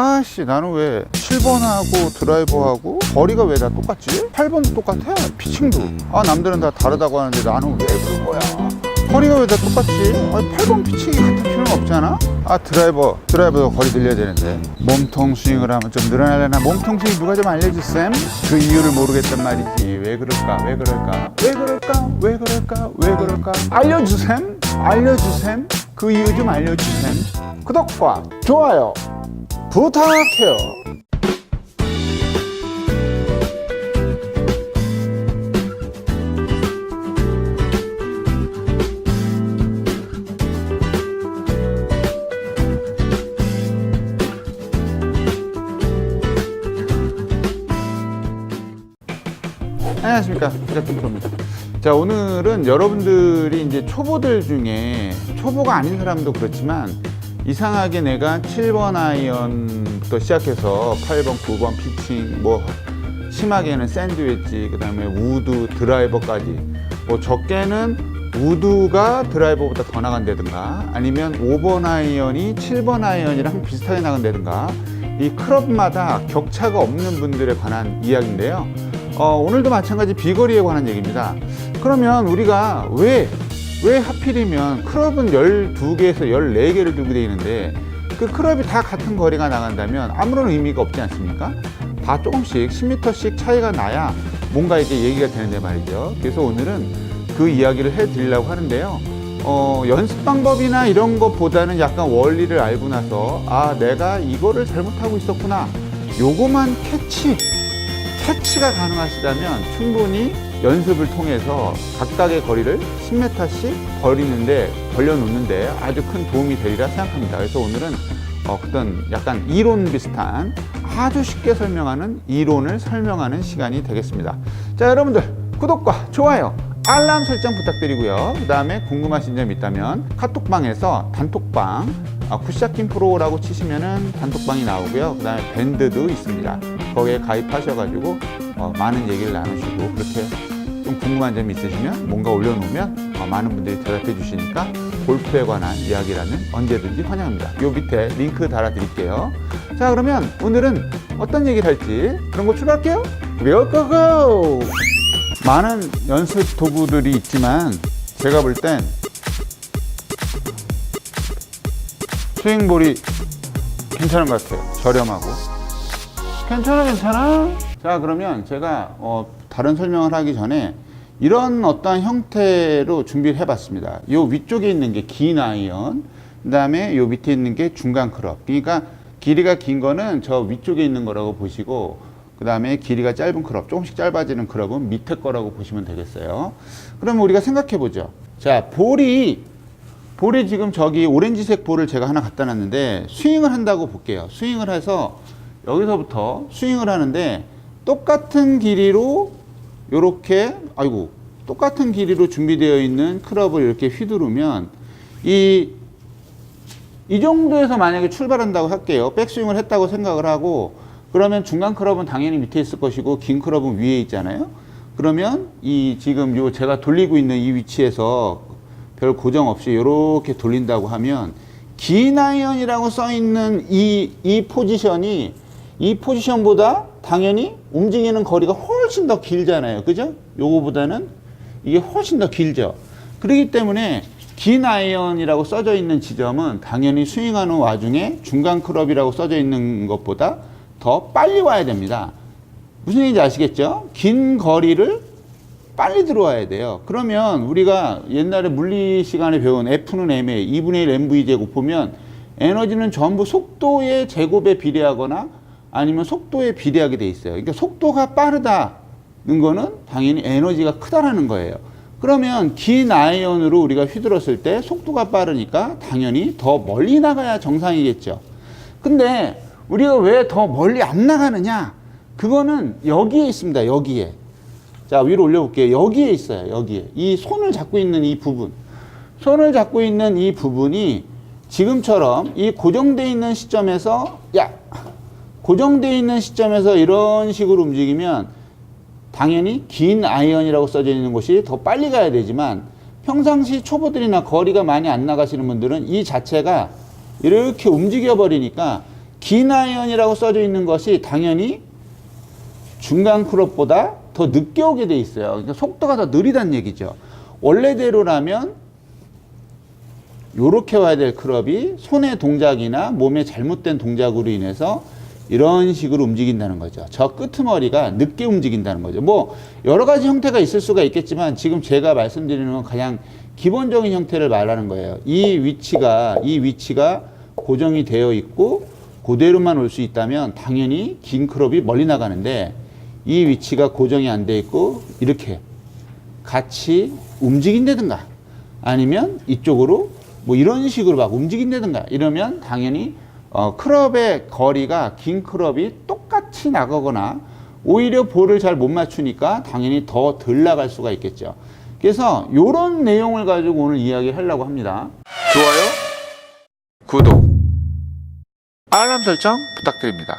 아씨 나는 왜 7번하고 드라이버하고 거리가 왜 다 똑같지? 8번도 똑같아? 피칭도. 아 남들은 다 다르다고 하는데 나는 왜 그런 거야? 거리가 왜 다 똑같지? 아니 8번 피칭이 같은 필요는 없잖아? 아 드라이버 드라이버도 거리 늘려야 되는데. 몸통 스윙을 하면 좀 늘어나려나? 몸통 스윙 누가 좀 알려주셈? 그 이유를 모르겠단 말이지. 왜 그럴까? 왜 그럴까? 왜 그럴까? 왜 그럴까? 왜 그럴까? 알려주셈? 알려주셈? 그 이유 좀 알려주셈. 구독과 좋아요 부탁해요. 안녕하십니까 부작품 프로입니다. 자 오늘은 여러분들이 이제 초보들 중에 초보가 아닌 사람도 그렇지만 이상하게 내가 7번 아이언부터 시작해서 8번, 9번 피칭, 뭐 심하게는 샌드위치, 그 다음에 우드, 드라이버까지 뭐 적게는 우드가 드라이버보다 더 나간다든가 아니면 5번 아이언이 7번 아이언이랑 비슷하게 나간다든가 이 클럽마다 격차가 없는 분들에 관한 이야기인데요. 어, 오늘도 마찬가지 비거리에 관한 얘기입니다. 그러면 우리가 왜, 왜 하필이면 클럽은 12개에서 14개를 들고 다니는데 그 클럽이 다 같은 거리가 나간다면 아무런 의미가 없지 않습니까? 다 조금씩 10m씩 차이가 나야 뭔가 이게 얘기가 되는데 말이죠. 그래서 오늘은 그 이야기를 해드리려고 하는데요. 어, 연습 방법이나 이런 것보다는 약간 원리를 알고 나서 아, 내가 이거를 잘못하고 있었구나. 요거만 캐치, 캐치가 가능하시다면 충분히 연습을 통해서 각각의 거리를 10m씩 벌이는데 벌려놓는데 아주 큰 도움이 되리라 생각합니다. 그래서 오늘은 어떤 약간 이론 비슷한 아주 쉽게 설명하는 이론을 설명하는 시간이 되겠습니다. 자, 여러분들 구독과 좋아요, 알람 설정 부탁드리고요. 그 다음에 궁금하신 점 있다면 카톡방에서 단톡방 아, 굿샤킨 프로라고 치시면은 단톡방이 나오고요. 그 다음에 밴드도 있습니다. 거기에 가입하셔가지고 어, 많은 얘기를 나누시고 그렇게 좀 궁금한 점이 있으시면 뭔가 올려놓으면 어, 많은 분들이 대답해 주시니까 골프에 관한 이야기라면 언제든지 환영합니다. 요 밑에 링크 달아드릴게요. 자 그러면 오늘은 어떤 얘기를 할지 그런 거 출발할게요. 고고! 많은 연습 도구들이 있지만 제가 볼 땐 스윙볼이 괜찮은 것 같아요. 저렴하고. 괜찮아, 괜찮아. 자, 그러면 제가 어, 다른 설명을 하기 전에 이런 어떤 형태로 준비를 해봤습니다. 요 위쪽에 있는 게 긴 아이언, 그 다음에 요 밑에 있는 게 중간 클럽. 그러니까 길이가 긴 거는 저 위쪽에 있는 거라고 보시고, 그 다음에 길이가 짧은 클럽, 조금씩 짧아지는 클럽은 밑에 거라고 보시면 되겠어요. 그러면 우리가 생각해 보죠. 자, 볼이 볼이 지금 저기 오렌지색 볼을 제가 하나 갖다 놨는데 스윙을 한다고 볼게요. 스윙을 해서 여기서부터 스윙을 하는데 똑같은 길이로 이렇게 아이고 똑같은 길이로 준비되어 있는 클럽을 이렇게 휘두르면 이, 이 정도에서 만약에 출발한다고 할게요. 백스윙을 했다고 생각을 하고 그러면 중간 클럽은 당연히 밑에 있을 것이고 긴 클럽은 위에 있잖아요. 그러면 이 지금 요 제가 돌리고 있는 이 위치에서 별 고정 없이 이렇게 돌린다고 하면 긴 아이언이라고 써 있는 이, 이 포지션이 이 포지션보다 당연히 움직이는 거리가 훨씬 더 길잖아요. 그죠? 요거보다는 이게 훨씬 더 길죠. 그렇기 때문에 긴 아이언이라고 써져 있는 지점은 당연히 스윙하는 와중에 중간 클럽이라고 써져 있는 것보다 더 빨리 와야 됩니다. 무슨 얘기인지 아시겠죠? 긴 거리를 빨리 들어와야 돼요. 그러면 우리가 옛날에 물리 시간에 배운 F는 M에 2분의 1 mv 제곱 보면 에너지는 전부 속도의 제곱에 비례하거나 아니면 속도에 비례하게 돼 있어요. 그러니까 속도가 빠르다는 거는 당연히 에너지가 크다라는 거예요. 그러면 긴 아이언으로 우리가 휘둘렀을 때 속도가 빠르니까 당연히 더 멀리 나가야 정상이겠죠. 근데 우리가 왜 더 멀리 안 나가느냐? 그거는 여기에 있습니다. 여기에. 자, 위로 올려볼게요. 여기에 있어요. 여기에. 이 손을 잡고 있는 이 부분. 손을 잡고 있는 이 부분이 지금처럼 이 고정되어 있는 시점에서, 야! 고정되어 있는 시점에서 이런 식으로 움직이면 당연히 긴 아이언이라고 써져 있는 곳이 더 빨리 가야 되지만 평상시 초보들이나 거리가 많이 안 나가시는 분들은 이 자체가 이렇게 움직여 버리니까 긴 아이언이라고 써져 있는 것이 당연히 중간 크롭보다 더 늦게 오게 돼 있어요. 그러니까 속도가 더 느리다는 얘기죠. 원래대로라면 요렇게 와야 될 크롭이 손의 동작이나 몸의 잘못된 동작으로 인해서 이런 식으로 움직인다는 거죠. 저 끄트머리가 늦게 움직인다는 거죠. 뭐 여러 가지 형태가 있을 수가 있겠지만 지금 제가 말씀드리는 건 가장 기본적인 형태를 말하는 거예요. 이 위치가 이 위치가 고정이 되어 있고 그대로만 올 수 있다면 당연히 긴 크롭이 멀리 나가는데 이 위치가 고정이 안 돼 있고 이렇게 같이 움직인다든가 아니면 이쪽으로 뭐 이런 식으로 막 움직인다든가 이러면 당연히 어, 클럽의 거리가 긴 클럽이 똑같이 나가거나 오히려 볼을 잘 못 맞추니까 당연히 더 덜 나갈 수가 있겠죠. 그래서 이런 내용을 가지고 오늘 이야기를 하려고 합니다. 좋아요, 구독, 알람 설정 부탁드립니다.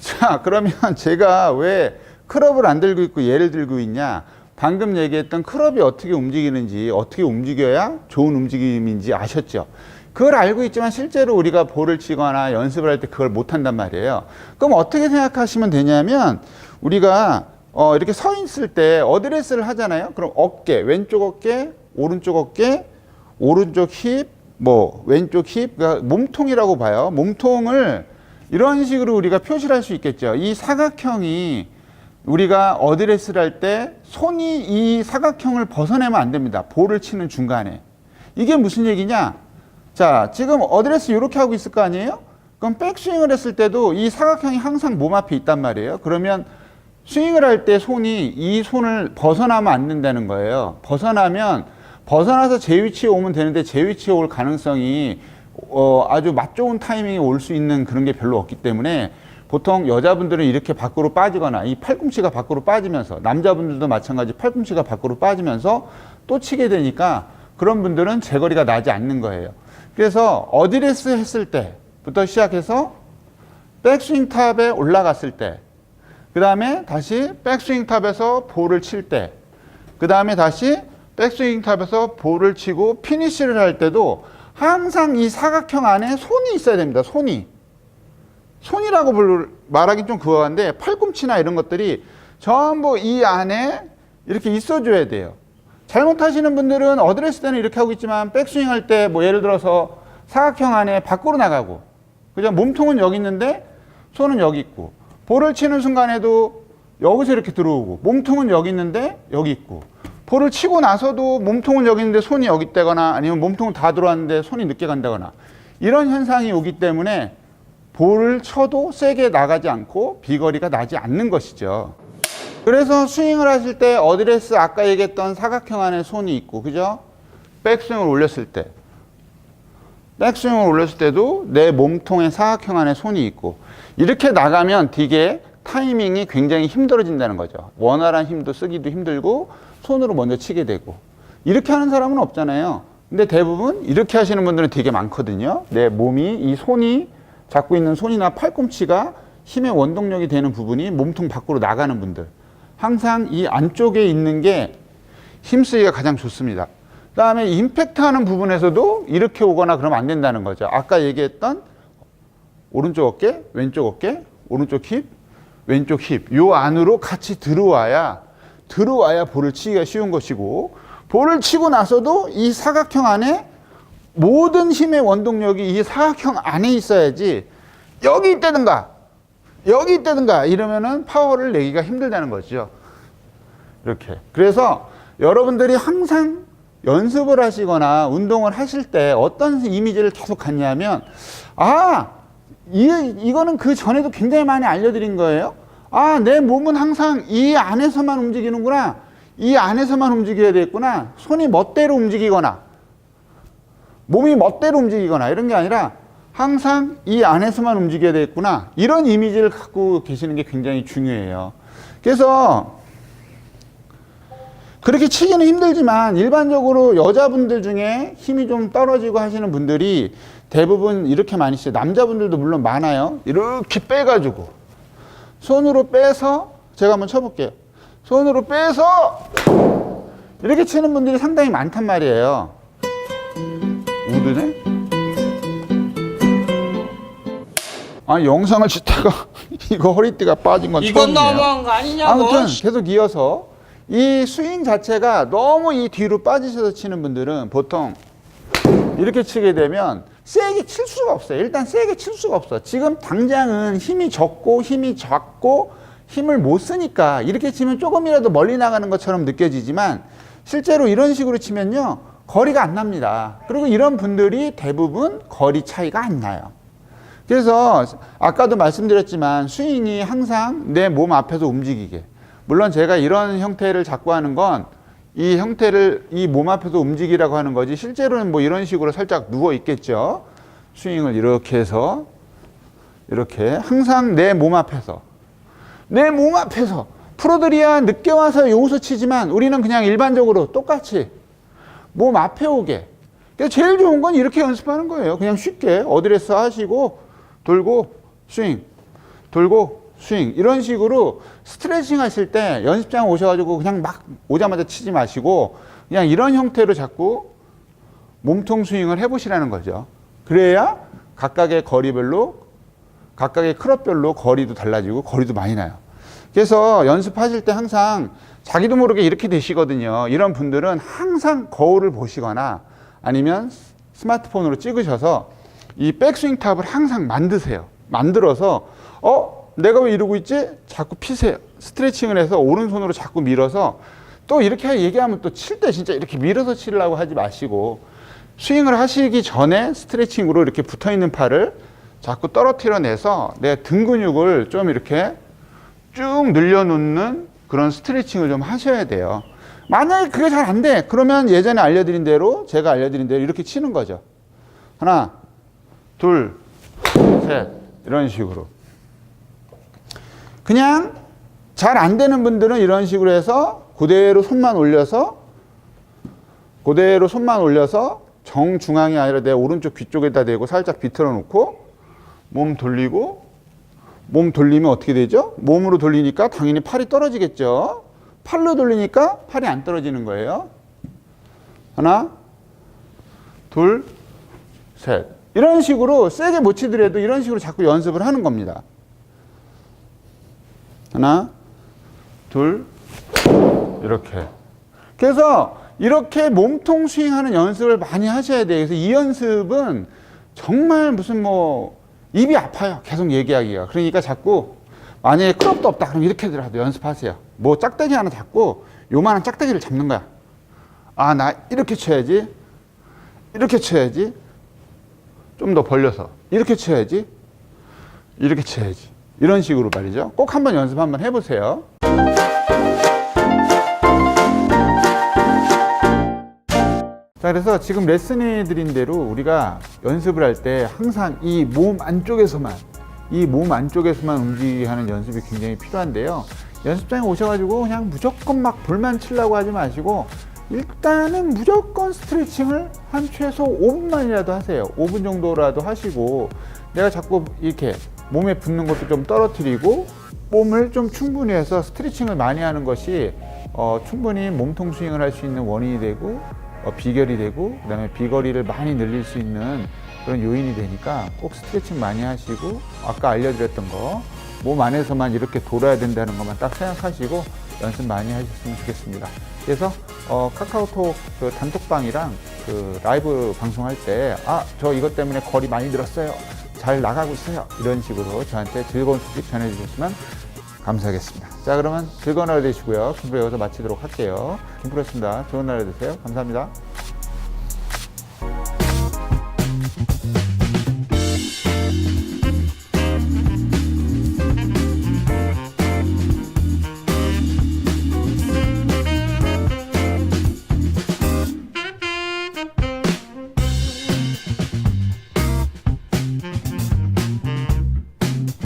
자, 그러면 제가 왜 클럽을 안 들고 있고 얘를 들고 있냐? 방금 얘기했던 클럽이 어떻게 움직이는지, 어떻게 움직여야 좋은 움직임인지 아셨죠? 그걸 알고 있지만 실제로 우리가 볼을 치거나 연습을 할 때 그걸 못 한단 말이에요. 그럼 어떻게 생각하시면 되냐면 우리가 어, 이렇게 서 있을 때 어드레스를 하잖아요. 그럼 어깨, 왼쪽 어깨, 오른쪽 어깨, 오른쪽 힙, 뭐 왼쪽 힙, 그러니까 몸통이라고 봐요. 몸통을 이런 식으로 우리가 표시를 할 수 있겠죠. 이 사각형이 우리가 어드레스를 할 때 손이 이 사각형을 벗어내면 안 됩니다. 볼을 치는 중간에. 이게 무슨 얘기냐? 자, 지금 어드레스 이렇게 하고 있을 거 아니에요? 그럼 백스윙을 했을 때도 이 사각형이 항상 몸 앞에 있단 말이에요. 그러면 스윙을 할 때 손이 이 손을 벗어나면 안 된다는 거예요. 벗어나면 벗어나서 제 위치에 오면 되는데 제 위치에 올 가능성이 어, 아주 맛 좋은 타이밍에 올 수 있는 그런 게 별로 없기 때문에 보통 여자분들은 이렇게 밖으로 빠지거나 이 팔꿈치가 밖으로 빠지면서 남자분들도 마찬가지 팔꿈치가 밖으로 빠지면서 또 치게 되니까 그런 분들은 제거리가 나지 않는 거예요. 그래서 어드레스 했을 때부터 시작해서 백스윙 탑에 올라갔을 때, 그 다음에 다시 백스윙 탑에서 볼을 칠 때, 그 다음에 다시 백스윙 탑에서 볼을 치고 피니쉬를 할 때도 항상 이 사각형 안에 손이 있어야 됩니다. 손이. 손이라고 불- 말하기 좀 그거한데 팔꿈치나 이런 것들이 전부 이 안에 이렇게 있어줘야 돼요. 잘못하시는 분들은 어드레스 때는 이렇게 하고 있지만 백스윙 할 때 뭐 예를 들어서 사각형 안에 밖으로 나가고 그죠? 몸통은 여기 있는데 손은 여기 있고 볼을 치는 순간에도 여기서 이렇게 들어오고 몸통은 여기 있는데 여기 있고 볼을 치고 나서도 몸통은 여기 있는데 손이 여기 있다거나 아니면 몸통은 다 들어왔는데 손이 늦게 간다거나 이런 현상이 오기 때문에 볼을 쳐도 세게 나가지 않고 비거리가 나지 않는 것이죠. 그래서 스윙을 하실 때 어드레스 아까 얘기했던 사각형 안에 손이 있고 그죠? 백스윙을 올렸을 때 백스윙을 올렸을 때도 내 몸통의 사각형 안에 손이 있고 이렇게 나가면 되게 타이밍이 굉장히 힘들어진다는 거죠. 원활한 힘도 쓰기도 힘들고 손으로 먼저 치게 되고 이렇게 하는 사람은 없잖아요. 근데 대부분 이렇게 하시는 분들은 되게 많거든요. 내 몸이 이 손이 잡고 있는 손이나 팔꿈치가 힘의 원동력이 되는 부분이 몸통 밖으로 나가는 분들. 항상 이 안쪽에 있는 게 힘쓰기가 가장 좋습니다. 그 다음에 임팩트 하는 부분에서도 이렇게 오거나 그러면 안 된다는 거죠. 아까 얘기했던 오른쪽 어깨, 왼쪽 어깨, 오른쪽 힙, 왼쪽 힙. 요 안으로 같이 들어와야, 들어와야 볼을 치기가 쉬운 것이고, 볼을 치고 나서도 이 사각형 안에 모든 힘의 원동력이 이 사각형 안에 있어야지 여기 있다든가 여기 있다든가 이러면은 파워를 내기가 힘들다는 거죠. 이렇게. 그래서 여러분들이 항상 연습을 하시거나 운동을 하실 때 어떤 이미지를 계속 갖냐면 아, 이, 이거는 그 전에도 굉장히 많이 알려드린 거예요. 아, 내 몸은 항상 이 안에서만 움직이는구나. 이 안에서만 움직여야 되겠구나. 손이 멋대로 움직이거나 몸이 멋대로 움직이거나 이런 게 아니라 항상 이 안에서만 움직여야 되겠구나. 이런 이미지를 갖고 계시는 게 굉장히 중요해요. 그래서 그렇게 치기는 힘들지만 일반적으로 여자분들 중에 힘이 좀 떨어지고 하시는 분들이 대부분 이렇게 많이 치요 남자분들도 물론 많아요. 이렇게 빼가지고 손으로 빼서 제가 한번 쳐볼게요. 손으로 빼서 이렇게 치는 분들이 상당히 많단 말이에요. 우드네? 아 영상을 찍다가 이거 허리띠가 빠진 건 이건 처음이에요. 너무한 거 아니냐고. 아무튼 계속 이어서 이 스윙 자체가 너무 이 뒤로 빠지셔서 치는 분들은 보통 이렇게 치게 되면 세게 칠 수가 없어요. 일단 세게 칠 수가 없어. 지금 당장은 힘이 적고 힘이 작고 힘을 못 쓰니까 이렇게 치면 조금이라도 멀리 나가는 것처럼 느껴지지만 실제로 이런 식으로 치면요. 거리가 안 납니다. 그리고 이런 분들이 대부분 거리 차이가 안 나요. 그래서 아까도 말씀드렸지만 스윙이 항상 내 몸 앞에서 움직이게. 물론 제가 이런 형태를 자꾸 하는 건 이 형태를 이 몸 앞에서 움직이라고 하는 거지 실제로는 뭐 이런 식으로 살짝 누워 있겠죠. 스윙을 이렇게 해서 이렇게 항상 내 몸 앞에서 내 몸 앞에서 프로들이야 늦게 와서 여기서 치지만 우리는 그냥 일반적으로 똑같이 몸 앞에 오게. 그래서 제일 좋은 건 이렇게 연습하는 거예요. 그냥 쉽게 어드레스 하시고 돌고 스윙, 돌고 스윙 이런 식으로 스트레칭 하실 때 연습장 오셔가지고 그냥 막 오자마자 치지 마시고 그냥 이런 형태로 자꾸 몸통 스윙을 해보시라는 거죠. 그래야 각각의 거리별로 각각의 클럽별로 거리도 달라지고 거리도 많이 나요. 그래서 연습하실 때 항상 자기도 모르게 이렇게 되시거든요. 이런 분들은 항상 거울을 보시거나 아니면 스마트폰으로 찍으셔서 이 백스윙 탑을 항상 만드세요. 만들어서 어 내가 왜 이러고 있지? 자꾸 피세요. 스트레칭을 해서 오른손으로 자꾸 밀어서 또 이렇게 얘기하면 또 칠 때 진짜 이렇게 밀어서 치려고 하지 마시고 스윙을 하시기 전에 스트레칭으로 이렇게 붙어 있는 팔을 자꾸 떨어뜨려 내서 내 등 근육을 좀 이렇게 쭉 늘려놓는 그런 스트레칭을 좀 하셔야 돼요. 만약에 그게 잘 안 돼. 그러면 예전에 알려드린 대로 제가 알려드린 대로 이렇게 치는 거죠. 하나, 둘, 셋. 이런 식으로. 그냥 잘 안 되는 분들은 이런 식으로 해서 그대로 손만 올려서 그대로 손만 올려서 정중앙이 아니라 내 오른쪽 귀 쪽에다 대고 살짝 비틀어 놓고 몸 돌리고 몸 돌리면 어떻게 되죠? 몸으로 돌리니까 당연히 팔이 떨어지겠죠. 팔로 돌리니까 팔이 안 떨어지는 거예요. 하나, 둘, 셋. 이런 식으로 세게 못 치더라도 이런 식으로 자꾸 연습을 하는 겁니다. 하나, 둘, 이렇게. 그래서 이렇게 몸통 스윙하는 연습을 많이 하셔야 돼요. 그래서 이 연습은 정말 무슨 뭐 입이 아파요. 계속 얘기하기가. 그러니까 자꾸 만약에 클럽도 없다. 그럼 이렇게라도 연습하세요. 뭐 짝대기 하나 잡고 요만한 짝대기를 잡는 거야. 아, 나 이렇게 쳐야지. 이렇게 쳐야지. 좀 더 벌려서. 이렇게 쳐야지. 이렇게 쳐야지. 이런 식으로 말이죠. 꼭 한번 연습 한번 해보세요. 자, 그래서 지금 레슨해 드린 대로 우리가 연습을 할 때 항상 이 몸 안쪽에서만, 이 몸 안쪽에서만 움직이게 하는 연습이 굉장히 필요한데요. 연습장에 오셔가지고 그냥 무조건 막 볼만 치려고 하지 마시고 일단은 무조건 스트레칭을 한 최소 5분만이라도 하세요. 5분 정도라도 하시고 내가 자꾸 이렇게 몸에 붙는 것도 좀 떨어뜨리고 몸을 좀 충분히 해서 스트레칭을 많이 하는 것이 어, 충분히 몸통 스윙을 할 수 있는 원인이 되고 어, 비결이 되고 그다음에 비거리를 많이 늘릴 수 있는 그런 요인이 되니까 꼭 스트레칭 많이 하시고 아까 알려드렸던 거 몸 안에서만 이렇게 돌아야 된다는 것만 딱 생각하시고 연습 많이 하셨으면 좋겠습니다. 그래서 어, 카카오톡 그 단톡방이랑 그 라이브 방송할 때 아 저 이것 때문에 거리 많이 늘었어요. 잘 나가고 있어요. 이런 식으로 저한테 즐거운 소식 전해주셨으면 감사하겠습니다. 자 그러면 즐거운 하루 되시고요. 김프로 여기서 마치도록 할게요. 김프로였습니다. 좋은 하루 되세요. 감사합니다.